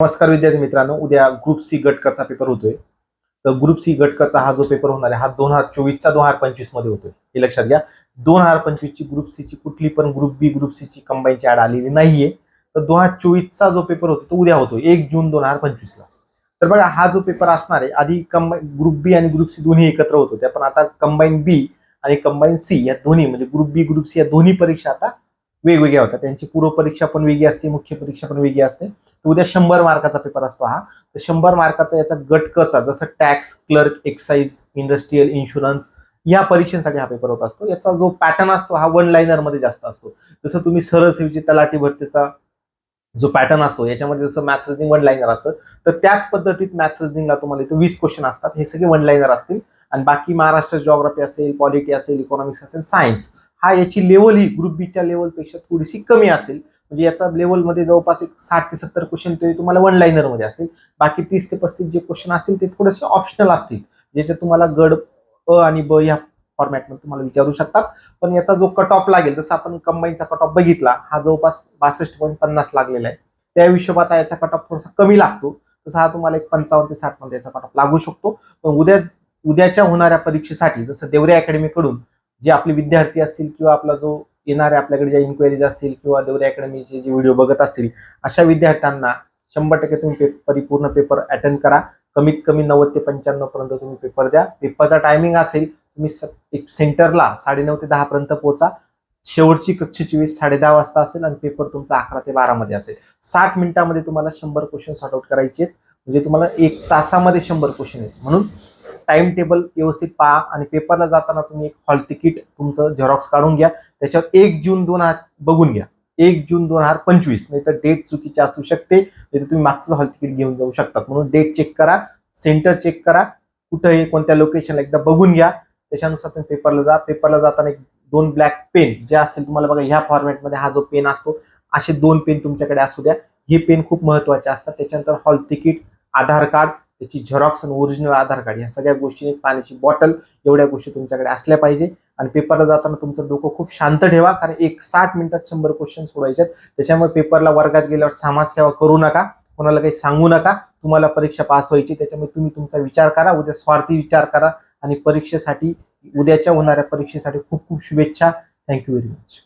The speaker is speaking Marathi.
नमस्कार विद्यार्थी मित्रांनो उद्या ग्रुप सी गटकाचा पेपर होतोय. तर ग्रुप सी गटकाचा हा जो पेपर होणार आहे हा दोन हजार चोवीसचा दोन हजार पंचवीसमध्ये होतोय. हे लक्षात घ्या. दोन हजार पंचवीस ची ग्रुप सी ची कुठली पण ग्रुप बी ग्रुप सी ची कंबाईनची ऍड आलेली नाहीये. तर दोन हजार चोवीसचा जो पेपर होतो तो उद्या होतो एक जून दोन हजार पंचवीसला. तर बघा हा जो पेपर असणार आहे आधी कंबाईन ग्रुप बी आणि ग्रुप सी दोन्ही एकत्र होत होत्या पण आता कंबाईन बी आणि कंबाईन सी या दोन्ही म्हणजे ग्रुप बी ग्रुप सी या दोन्ही परीक्षा आता वेगवेगळ्या होत्या. त्यांची पूर्व परीक्षा पण वेगळी असते मुख्य परीक्षा पण वेगळी असते. तर उद्या शंभर मार्काचा पेपर असतो हा. तर शंभर मार्काचा याचा गटकचा जसं tax clerk excise industrial insurance या परीक्षेसाठी हा पेपर होत असतो. याचा जो पॅटर्न असतो हा वन लाईनरमध्ये जास्त असतो. जसं तुम्ही सरळ तलाटी तलाठी भरतीचा जो पॅटर्न असतो याच्यामध्ये जसं मॅथ्स रिजनिंग वन लाईनर असतं तर त्याच पद्धतीत मॅथ्स रिजनिंगला तुम्हाला इथं वीस क्वेश्चन असतात. हे सगळे वन लाईनर असतील. आणि बाकी महाराष्ट्र जॉग्राफी असेल पॉलिटी असेल इकॉनॉमिक्स असेल सायन्स हा याची लेवल ही ग्रुप बीच्या लेवलपेक्षा थोडीशी कमी असेल. म्हणजे याचा लेवलमध्ये जवळपास एक साठ ते सत्तर क्वेश्चन तरी तुम्हाला वन लाईनरमध्ये असतील. बाकी तीस ते पस्तीस जे क्वेश्चन असतील ते थोडेसे ऑप्शनल असतील. ज्याच्यात तुम्हाला गड अ आणि ब या फॉर्मॅटमध्ये तुम्हाला विचारू शकतात. पण याचा जो कट ऑफ लागेल जसं आपण कंबाईनचा कट ऑफ बघितला हा जवळपास बासष्ट पॉईंट पन्नास लागलेला आहे. त्या हिशोबात याचा कट ऑफ थोडासा कमी लागतो. तसा हा तुम्हाला एक पंचावन्न ते साठमध्ये याचा कट ऑफ लागू शकतो. पण उद्या उद्याच्या होणाऱ्या परीक्षेसाठी जसं देवरे अकॅडमीकडून जे आपले विद्यार्थी असतील किंवा आपला जो येणाऱ्या आपल्याकडे ज्या इन्क्वायरीज असतील किंवा देवरे अकॅडमीचे जे व्हिडिओ बघत असतील अशा विद्यार्थ्यांना शंभर टक्के तुम्ही पे- परिपूर्ण पेपर अटेंड करा. कमीत कमी नव्वद ते पंच्याण्णव पर्यंत तुम्ही पेपर द्या. पेपरचा टायमिंग असेल तुम्ही स- एक सेंटरला साडेनऊ ते दहा पर्यंत पोहोचा. शेवटची कक्षेची वेळ साडे दहा वाजता असेल आणि पेपर तुमचा अकरा ते बारा मध्ये असेल. साठ मिनिटामध्ये तुम्हाला शंभर क्वेश्चन सॉर्ट आउट करायचे आहेत. म्हणजे तुम्हाला एक तासामध्ये शंभर क्वेश्चन आहेत. म्हणून टाइम टेबल व्यवस्थित पहा आणि पेपरला जाताना तुम्ही एक हॉल तिकीट तुमचं झेरॉक्स काढून घ्या. त्याच्यावर एक जून दोन हजार बघून घ्या. एक जून दोन हजार पंचवीस. नाही तर डेट चुकीची असू शकते. नाही तर तुम्ही मागचं हॉल तिकीट घेऊन जाऊ शकतात. म्हणून डेट चेक करा. सेंटर चेक करा. कुठं हे कोणत्या लोकेशनला एकदा बघून घ्या. त्याच्यानुसार तुम्ही पेपरला जा. पेपरला जाताना एक दोन ब्लॅक पेन जे असतील तुम्हाला बघा ह्या फॉर्मॅटमध्ये हा जो पेन असतो असे दोन पेन तुमच्याकडे असू द्या. हे पेन खूप महत्त्वाचे असतात. त्याच्यानंतर हॉल तिकीट आधार कार्ड त्याची झेरॉक्स आणि ओरिजिनल आधार कार्ड या सगळ्या गोष्टी पाण्याची बॉटल एवढ्या गोष्टी तुमच्याकडे असल्या पाहिजे. आणि पेपरला जाताना तुमचं डोकं खूप शांत ठेवा कारण एक साठ मिनिटात शंभर क्वेश्चन सोडायचे आहेत त्याच्यामुळे पेपरला वर्गात गेल्यावर समाजसेवा करू नका कोणाला काही सांगू नका. तुम्हाला परीक्षा पास व्हायची त्याच्यामुळे तुम्ही तुमचा विचार करा उद्या स्वार्थी विचार करा. आणि परीक्षेसाठी उद्याच्या होणाऱ्या परीक्षेसाठी खूप खूप शुभेच्छा. Thank you very much